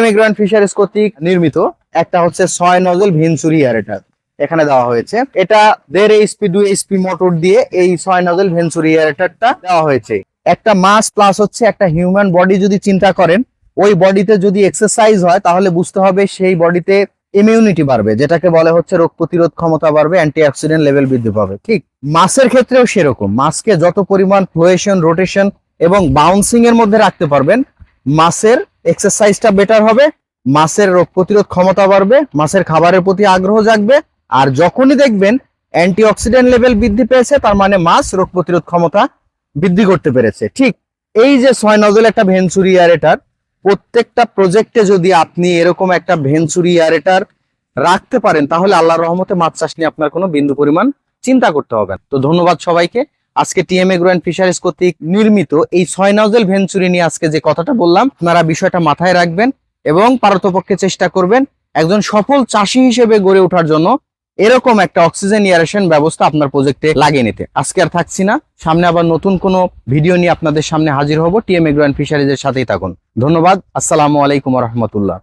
Immigrant fisheries কর্তৃক নির্মিত। একটা হচ্ছে ছয় নজল ভেঞ্চুরি এয়ারেটার এখানে দেওয়া হয়েছে। এটা দেড় এইচপি দুই এইচপি মোটর দিয়ে এই ছয় নজল ভেঞ্চুরি এয়ারেটারটা দেওয়া হয়েছে। একটা মাস প্লাস হচ্ছে একটা হিউম্যান বডি যদি চিন্তা করেন, ওই বডিতে যদি এক্সারসাইজ হয়, তাহলে বুঝতে হবে সেই বডিতে ইমিউনিটি বাড়বে, যেটাকে বলে হচ্ছে রোগ প্রতিরোধ ক্ষমতা বাড়বে অ্যান্টি অক্সিডেন্ট লেভেল বৃদ্ধি পাবে। ঠিক মাসের ক্ষেত্রেও সেরকম। মাসকে যত পরিমাণ ফ্লোয়েশন রোটেশন এবং বাউন্সিং এর মধ্যে রাখতে পারবেন মাসের এক্সারসাইজটা বেটার হবে, মাছের রোগ প্রতিরোধ ক্ষমতা বাড়বে, মাছের খাবারের প্রতি আগ্রহ জাগবে, আর যখনই দেখবেন অ্যান্টিঅক্সিডেন্ট লেভেল বৃদ্ধি পেয়েছে, তার মানে মাছ রোগ প্রতিরোধ ক্ষমতা বৃদ্ধি করতে পেরেছে। ঠিক এই যে ছয় নজল একটা ভেঞ্চুরি এয়ারেটার প্রত্যেকটা প্রজেক্টে যদি আপনি এরকম একটা ভেঞ্চুরি এয়ারেটার রাখতে পারেন, তাহলে আল্লাহর রহমতে মাছ চাষ নিয়ে আপনার কোনো বিন্দু পরিমাণ চিন্তা করতে হবে তো ধন্যবাদ সবাইকে। আজকে টিএমএ গ্রো ফিশারিজ কর্তৃক নির্মিত এই ছয় নজল ভেঞ্চুরি নিয়ে আজকে যে কথাটা বললাম, আপনারা বিষয়টা মাথায় রাখবেন এবং পারতপক্ষে চেষ্টা করবেন একজন সফল চাষি হিসেবে গড়ে ওঠার জন্য এরকম একটা অক্সিজেন ইয়ারেশন ব্যবস্থা আপনার প্রজেক্টে লাগিয়ে নিতে। আজকে আর থাকছি না, সামনে আবার নতুন কোনো ভিডিও নিয়ে আপনাদের সামনে হাজির হব টিএম এগ্রো ফিশারিজের সাথেই থাকুন। ধন্যবাদ, আসসালামু আলাইকুম রহমতুল্লাহ।